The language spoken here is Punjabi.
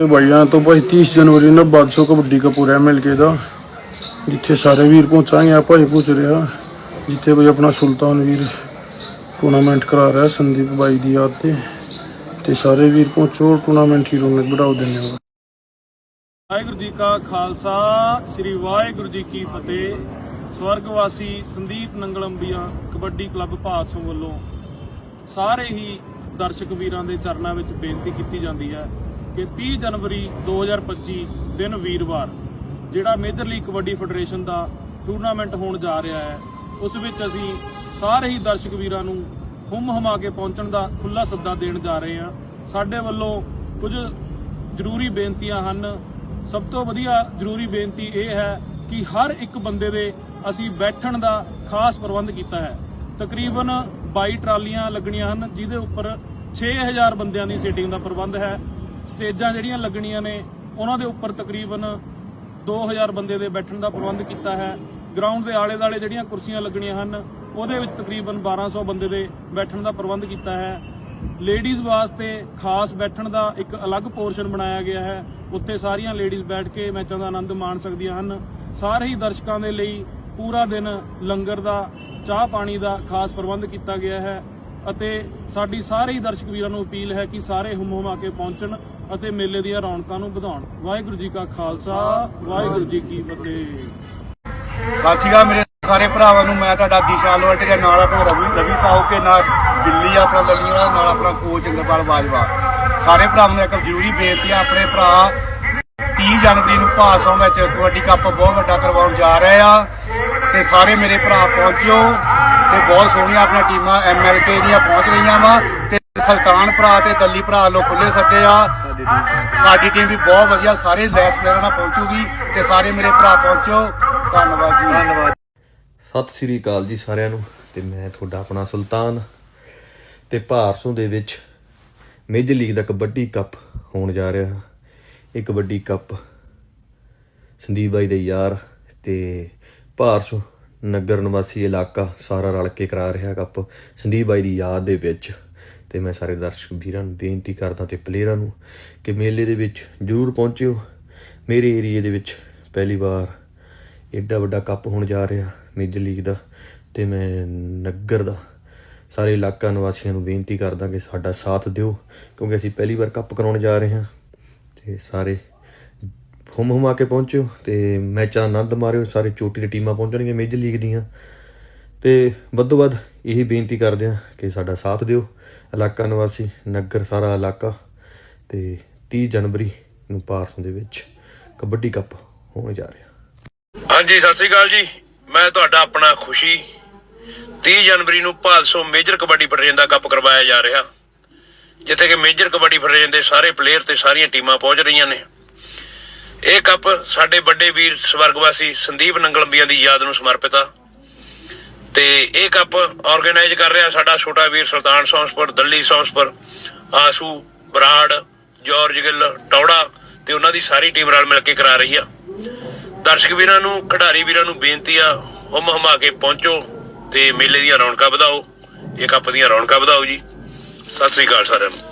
ਭਾਈਆਂ ਤੋਂ ਭਾਈ 30 ਜਨਵਰੀ ਨੂੰ ਬਾਦਸ਼ਾਹ ਕਬੱਡੀ ਕਪੂਰ ਐਮਐਲਕੇ ਦਾ, ਜਿੱਥੇ ਸਾਰੇ ਵੀਰ ਪਹੁੰਚਾਂਗੇ, ਆਪਾਂ ਹੀ ਪਹੁੰਚ ਰਿਹਾ ਜਿੱਥੇ ਬਈ ਆਪਣਾ ਸੁਲਤਾਨ ਵੀਰ ਟੂਰਨਾਮੈਂਟ ਕਰਾ ਰਿਹਾ ਸੰਦੀਪ ਬਾਈ ਦੀ ਯਾਦ ਤੇ ਤੇ ਸਾਰੇ ਵੀਰ ਪਹੁੰਚੋ ਟੂਰਨਾਮੈਂਟ ਹੀਰੋ ਨੇ ਵਧਾਓ ਦਿੰਦੇ ਹਾਂ ਵਾਹਿਗੁਰੂ ਜੀ ਕਾ ਖਾਲਸਾ, ਸ੍ਰੀ ਵਾਹਿਗੁਰੂ ਜੀ ਕੀ ਫਤਿਹ। ਸਵਰਗਵਾਸੀ ਸੰਦੀਪ ਨੰਗਲੰਬੀਆਂ ਕਬੱਡੀ ਕਲੱਬ ਭਾਦਸੋਂ ਵੱਲੋਂ ਸਾਰੇ ਹੀ ਦਰਸ਼ਕ ਵੀਰਾਂ ਦੇ ਚਰਨਾਂ ਵਿੱਚ ਬੇਨਤੀ ਕੀਤੀ ਜਾਂਦੀ ਹੈ ਕਿ 30 ਜਨਵਰੀ 2025 ਦਿਨ ਵੀਰਵਾਰ, ਜਿਹੜਾ ਮੇਜਰ ਲੀਗ ਕਬੱਡੀ ਫੈਡਰੇਸ਼ਨ ਦਾ ਟੂਰਨਾਮੈਂਟ ਹੋਣ ਜਾ ਰਿਹਾ ਹੈ, ਉਸ ਵਿੱਚ ਅਸੀਂ ਸਾਰੇ ਹੀ ਦਰਸ਼ਕ ਵੀਰਾਂ ਨੂੰ ਹੁੰਮ ਹਮਾ ਕੇ ਪਹੁੰਚਣ ਦਾ ਖੁੱਲਾ ਸੱਦਾ ਦੇਣ ਜਾ ਰਹੇ ਹਾਂ। ਸਾਡੇ ਵੱਲੋਂ ਕੁਝ ਜ਼ਰੂਰੀ ਬੇਨਤੀਆਂ ਹਨ। ਸਭ ਤੋਂ ਵਧੀਆ ਜ਼ਰੂਰੀ ਬੇਨਤੀ ਇਹ ਹੈ ਕਿ ਹਰ ਇੱਕ ਬੰਦੇ ਦੇ ਅਸੀਂ ਬੈਠਣ ਦਾ ਖਾਸ ਪ੍ਰਬੰਧ ਕੀਤਾ ਹੈ। ਤਕਰੀਬਨ 22 ਟਰਾਲੀਆਂ ਲੱਗਣੀਆਂ ਹਨ, ਜਿਹਦੇ ਉੱਪਰ 6000 ਬੰਦਿਆਂ ਦੀ ਸੀਟਿੰਗ ਦਾ ਪ੍ਰਬੰਧ ਹੈ। ਸਟੇਜਾਂ ਜਿਹੜੀਆਂ ਲੱਗਣੀਆਂ ਨੇ, ਉਹਨਾਂ ਦੇ ਉੱਪਰ ਤਕਰੀਬਨ 2000 ਬੰਦੇ ਦੇ ਬੈਠਣ ਦਾ ਪ੍ਰਬੰਧ ਕੀਤਾ ਹੈ। ਗਰਾਊਂਡ ਦੇ ਆਲੇ ਦਾਲੇ ਜਿਹੜੀਆਂ ਕੁਰਸੀਆਂ ਲੱਗਣੀਆਂ ਹਨ, ਉਹਦੇ ਵਿੱਚ ਤਕਰੀਬਨ 1200 ਬੰਦੇ ਦੇ ਬੈਠਣ ਦਾ ਪ੍ਰਬੰਧ ਕੀਤਾ ਹੈ। ਲੇਡੀਜ਼ ਵਾਸਤੇ ਖਾਸ ਬੈਠਣ ਦਾ ਇੱਕ ਅਲੱਗ ਪੋਰਸ਼ਨ ਬਣਾਇਆ ਗਿਆ ਹੈ। ਉੱਥੇ ਸਾਰੀਆਂ ਲੇਡੀਜ਼ ਬੈਠ ਕੇ ਮੈਚਾਂ ਦਾ ਆਨੰਦ ਮਾਣ ਸਕਦੀਆਂ ਹਨ। ਸਾਰੇ ਹੀ ਦਰਸ਼ਕਾਂ ਦੇ ਲਈ ਪੂਰਾ ਦਿਨ ਲੰਗਰ ਦਾ, ਚਾਹ ਪਾਣੀ ਦਾ ਖਾਸ ਪ੍ਰਬੰਧ ਕੀਤਾ ਗਿਆ ਹੈ। ਅਤੇ ਸਾਡੀ ਸਾਰੇ ਹੀ ਦਰਸ਼ਕ ਵੀਰਾਂ ਨੂੰ ਅਪੀਲ ਹੈ ਕਿ ਸਾਰੇ ਹੁਮ ਹੁਮਾ ਕੇ ਪਹੁੰਚਣ। ਅਤੇ ਮੇਲੇ ਦੀਆਂ ਰੌਣਕਾਂ ਨੂੰ ਵਧਾਉਣ। ਵਾਹਿਗੁਰੂ ਜੀ ਕਾ ਖਾਲਸਾ, ਵਾਹਿਗੁਰੂ ਜੀ ਕੀ ਫਤਿਹ। ਸਤਿ ਸ਼੍ਰੀ ਅਕਾਲ ਮੇਰੇ ਸਾਰੇ ਭਰਾਵਾਂ ਨੂੰ, ਮੈਂ ਤੁਹਾਡਾ ਦੀਸ਼ਾਲ ਵਲਟ ਦੇ ਨਾਲ ਆਪਣਾ ਰਵੀ ਰਵੀ ਸਾਹੂ ਕੇ ਨਾਲ ਬਿੱਲੀ, ਆਪਣਾ ਲੱਲੀ ਵਾਲਾ, ਨਾਲ ਆਪਣਾ ਕੋਚ ਇੰਦਰਪਾਲ ਬਾਜਵਾ। ਸਾਰੇ ਭਰਾਵਾਂ ਨੂੰ ਇੱਕ ਜ਼ਰੂਰੀ ਬੇਨਤੀ ਆ, ਆਪਣੇ ਭਰਾ 30 ਜਨਵਰੀ ਨੂੰ ਭਾਸੋਂ ਵਿੱਚ ਕਬੱਡੀ ਕੱਪ ਬਹੁਤ ਵੱਡਾ ਕਰਵਾਉਣ ਜਾ ਰਹੇ ਆ। ਤੇ ਸਾਰੇ ਮੇਰੇ ਭਰਾ ਪਹੁੰਚਿਓ, ਤੇ ਬਹੁਤ ਸੋਹਣੀਆਂ ਆਪਣੀਆਂ ਟੀਮਾਂ ਐਮਐਲਕੇ ਦੀਆਂ ਪਹੁੰਚ ਰਹੀਆਂ ਵਾ ਸੁਲਤਾਨ ਭਰਾ ਤੇ ਦੱਲੀ ਭਰਾ ਲੋ ਖੁੱਲੇ ਸੱਦੇ ਆ। ਸਾਡੀ ਟੀਮ ਵੀ ਬਹੁਤ ਵਧੀਆ ਸਾਰੇ ਲੈਸ ਪਲੇਅਰਾਂ ਨਾਲ ਪਹੁੰਚੂਗੀ ਤੇ ਸਾਰੇ ਮੇਰੇ ਭਰਾ ਪਹੁੰਚੋ। ਧੰਨਵਾਦ ਜੀ। ਧੰਨਵਾਦ। ਸਤਿ ਸ੍ਰੀ ਅਕਾਲ ਜੀ ਸਾਰਿਆਂ ਨੂੰ ਤੇ ਮੈਂ ਤੁਹਾਡਾ ਆਪਣਾ ਸੁਲਤਾਨ ਤੇ ਭਾਰਸੋਂ ਦੇ ਵਿੱਚ ਮੇਜਰ ਲੀਗ ਦਾ ਕਬੱਡੀ ਕੱਪ ਹੋਣ ਜਾ ਰਿਹਾ। ਇਹ ਕਬੱਡੀ ਕੱਪ ਸੰਦੀਪ ਬਾਈ ਦੇ ਯਾਰ ਤੇ ਭਾਰਸੋਂ ਨਗਰ ਨਿਵਾਸੀ ਇਲਾਕਾ ਸਾਰਾ ਰਲ ਕੇ ਕਰਾ ਰਿਹਾ ਕੱਪ। ਸੰਦੀਪ ਬਾਈ ਦੀ ਯਾਦ ਦੇ ਵਿੱਚ ਤੇ ਮੈਂ ਸਾਰੇ ਦਰਸ਼ਕ ਵੀਰਾਂ ਨੂੰ ਬੇਨਤੀ ਕਰਦਾ ਤੇ ਪਲੇਅਰਾਂ ਨੂੰ ਕਿ ਮੇਲੇ ਦੇ ਵਿੱਚ ਜਰੂਰ ਪਹੁੰਚਿਓ। ਮੇਰੇ ਏਰੀਏ ਦੇ ਵਿੱਚ ਪਹਿਲੀ ਵਾਰ ਐਡਾ ਵੱਡਾ ਕੱਪ ਹੋਣ ਜਾ ਰਿਹਾ, ਮੇਜਰ ਲੀਗ ਦਾ, ਤੇ ਮੈਂ ਨਗਰ ਦਾ। ਸਾਰੇ ਇਲਾਕਾ ਨਿਵਾਸੀਆਂ ਨੂੰ ਬੇਨਤੀ ਕਰਦਾ ਕਿ ਸਾਡਾ ਸਾਥ ਦਿਓ, ਕਿਉਂਕਿ ਅਸੀਂ ਪਹਿਲੀ ਵਾਰ ਕੱਪ ਕਰਾਉਣ ਜਾ ਰਹੇ ਹਾਂ। ਤੇ ਸਾਰੇ ਹੁਮ ਆ ਕੇ ਪਹੁੰਚਿਓ ਤੇ ਮੈਚਾਂ ਦਾ ਆਨੰਦ ਮਾਰਿਓ, ਸਾਰੇ ਚੋਟੀ ਦੀ ਟੀਮਾਂ ਪਹੁੰਚਣਗੀਆਂ ਮੇਜਰ ਲੀਗ ਦੀਆਂ। ਤੇ ਵੱਧੋ ਵੱਧ ਇਹੀ ਬੇਨਤੀ ਕਰਦੇ ਹਾਂ ਕਿ ਸਾਡਾ ਸਾਥ ਦਿਓ। ਇਲਾਕਾ ਨਿਵਾਸੀ, ਨਗਰ ਸਾਰਾ ਇਲਾਕਾ ਤੇ 30 ਜਨਵਰੀ ਨੂੰ ਪਾਰਸੋਂ ਦੇ ਵਿੱਚ ਕਬੱਡੀ ਕੱਪ ਹੋਣ ਜਾ ਰਿਹਾ ਹਾਂਜੀ, ਸਤਿ ਸ੍ਰੀ ਅਕਾਲ ਜੀ। ਮੈਂ ਤੁਹਾਡਾ ਆਪਣਾ ਖੁਸ਼ੀ। 30 ਜਨਵਰੀ ਨੂੰ ਭਾਦਸੋਂ ਮੇਜਰ ਕਬੱਡੀ ਫੈਡਰੇਸ਼ਨ ਦਾ ਕੱਪ ਕਰਵਾਇਆ ਜਾ ਰਿਹਾ। ਜਿੱਥੇ ਕਿ ਮੇਜਰ ਕਬੱਡੀ ਫੈਡਰੇਸ਼ਨ ਦੇ ਸਾਰੇ ਪਲੇਅਰ ਤੇ ਸਾਰੀਆਂ ਟੀਮਾਂ ਪਹੁੰਚ ਰਹੀਆਂ ਨੇ। ਇਹ ਕੱਪ ਸਾਡੇ ਵੱਡੇ ਵੀਰ, ਸਵਰਗਵਾਸੀ ਸੰਦੀਪ ਨੰਗਲੰਬੀਆਂ ਦੀ ਯਾਦ ਨੂੰ ਸਮਰਪਿਤ ਆ। ਤੇ ਇਹ ਕੱਪ ਆਰਗੇਨਾਈਜ਼ ਕਰ ਰਿਹਾ ਸਾਡਾ ਛੋਟਾ ਵੀਰ ਸੁਲਤਾਨ ਸੌਂਸਪੁਰ, ਦੱਲੀ ਸੌਂਸਪੁਰ, ਆਸੂ, ਬਰਾੜ, ਜਾਰਜ ਗਿੱਲ, ਟੌੜਾ ਤੇ ਉਹਨਾਂ ਦੀ ਸਾਰੀ ਟੀਮ ਨਾਲ ਮਿਲ ਕੇ ਕਰਾ ਰਹੀ ਆ। ਦਰਸ਼ਕ ਵੀਰਾਂ ਨੂੰ, ਖਿਡਾਰੀ ਵੀਰਾਂ ਨੂੰ ਬੇਨਤੀ ਆ, ਹੁਮ ਹਮਾ ਕੇ ਪਹੁੰਚੋ ਤੇ ਮੇਲੇ ਦੀਆਂ ਰੌਣਕਾਂ ਵਧਾਓ, ਇਹ ਕੱਪ ਦੀਆਂ ਰੌਣਕਾਂ ਵਧਾਓ ਜੀ। ਸਤਿ ਸ੍ਰੀ ਅਕਾਲ ਸਾਰਿਆਂ ਨੂੰ।